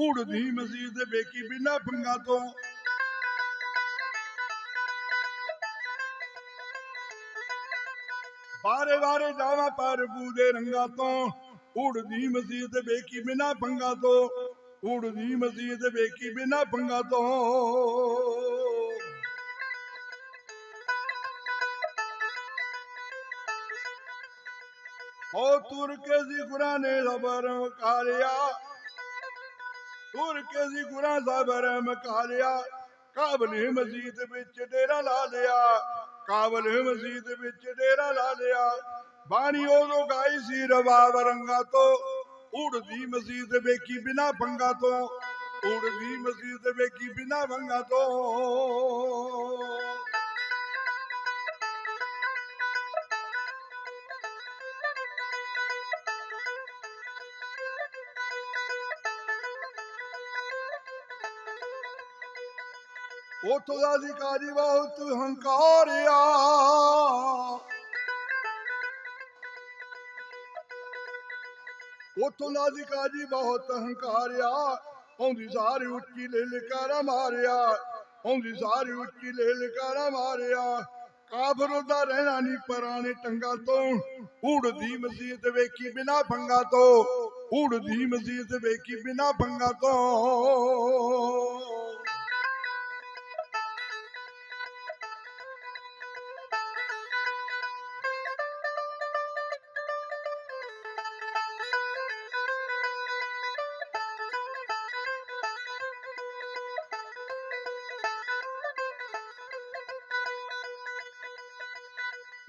ਉੜਦੀ ਮਸਜਿਦ ਵੇਖੀ ਬਿਨਾ ਪੰਗਾ ਤੋਂ। ਬਾਰੇ ਬਾਰੇ ਜਾਵਾਂ ਪ੍ਰਭੂ ਦੇ ਰੰਗਾਂ ਤੋਂ। ਉੜਦੀ ਮਸਜਿਦ ਵੇਖੀ ਬਿਨਾ ਪੰਗਾ ਤੋਂ। ਉੜਦੀ ਮਸਜਿਦ ਵੇਖੀ ਬਿਨਾ ਪੰਗਾ ਤੋਂ। ਹੋ ਤੁਰ ਕੇ ਸੀ ਗੁਰਾਂ ਨੇ ਜ਼ਬਰ ਮਕਾਲਿਆ ਤੁਰ ਕੇ ਸੀ ਗੁਰਾਂ ਜ਼ਬਰ ਮਕਾਲਿਆ ਕਾਬਲ ਮਸਜਿਦ ਵਿੱਚ ਡੇਰਾ ਲਾ ਲਿਆ ਕਾਬਲ ਮਸਜਿਦ ਵਿੱਚ ਡੇਰਾ ਲਾ ਲਿਆ ਬਾਣੀ ਉਦੋਂ ਗਾਈ ਸੀ ਰਵਾਬ ਰੰਗਾ ਤੋਂ ਉੜਦੀ ਮਸਜਿਦ ਵੇਖੀ ਬਿਨਾ ਭੰਗਾ ਤੋਂ ਉੜਦੀ ਮਸਜਿਦ ਵੇਖੀ ਬਿਨਾ ਭੰਗਾ ਤੋਂ ਉਥੋਂ ਦਾ ਅਧਿਕਾਰੀ ਬਹੁਤ ਹੰਕਾਰਿਆ। ਉਥੋਂ ਦਾ ਅਧਿਕਾਰੀ ਬਹੁਤ ਹੰਕਾਰਿਆ। ਆਉਂਦੀ ਸਾਰੀ ਉੱਚੀ ਲੈ ਲਕਾਰਾ ਮਾਰਿਆ। ਆਉਂਦੀ ਸਾਰੀ ਉੱਚੀ ਲੈ ਲਕਾਰਾ ਮਾਰਿਆ। ਕਾਬਰ ਦਾ ਰਹਿਣਾ ਨਹੀਂ ਪਰਾਣੇ ਟੰਗਾ ਤੋਂ। ਉੜਦੀ ਮਸਜਿਦ ਵੇਖੀ ਬਿਨਾ ਭੰਗਾ ਤੋਂ। ਉੜਦੀ ਮਸਜਿਦ ਵੇਖੀ ਬਿਨਾ ਭੰਗਾ ਤੋਂ।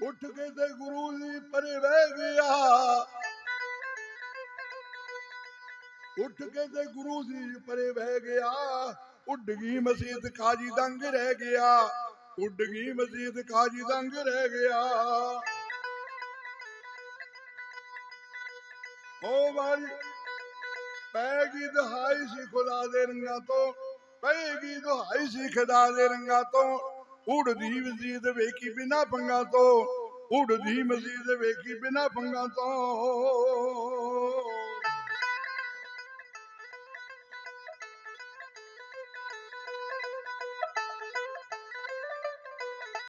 ਉੱਠ ਕੇ ਤੇ ਗੁਰੂ ਜੀ ਪਰੇ ਬਹਿ ਗਿਆ। ਉੱਠ ਕੇ ਤੇ ਗੁਰੂ ਜੀ ਪਰੇ ਬਹਿ ਗਿਆ। ਉੱਡ ਗਈ ਮਸਜਿਦ ਕਾਜੀ ਦੰਗ ਰਹਿ ਗਿਆ। ਉੱਡ ਗਈ ਮਸਜਿਦ ਕਾਜੀ ਦੰਗ ਰਹਿ ਗਿਆ। ਓ ਵਾਰੀ ਪੈ ਗਈ ਦਹਾਈ ਸੀ ਖੁਦਾ ਦੇ ਰੰਗਾਂ ਤੋਂ। ਪੈ ਗਈ ਦਹਾਈ ਸੀ ਖੁਦਾ ਦੇ ਰੰਗਾਂ ਤੋਂ। ਉੜਦੀ ਮਸਜਿਦ ਵੇਖੀ ਬਿਨਾ ਪੰਗਾ ਤੋਂ। ਉੜਦੀ ਮਜ਼ੀਦ ਵੇਖੀ ਬਿਨਾ ਪੰਗਾ ਤੋਂ।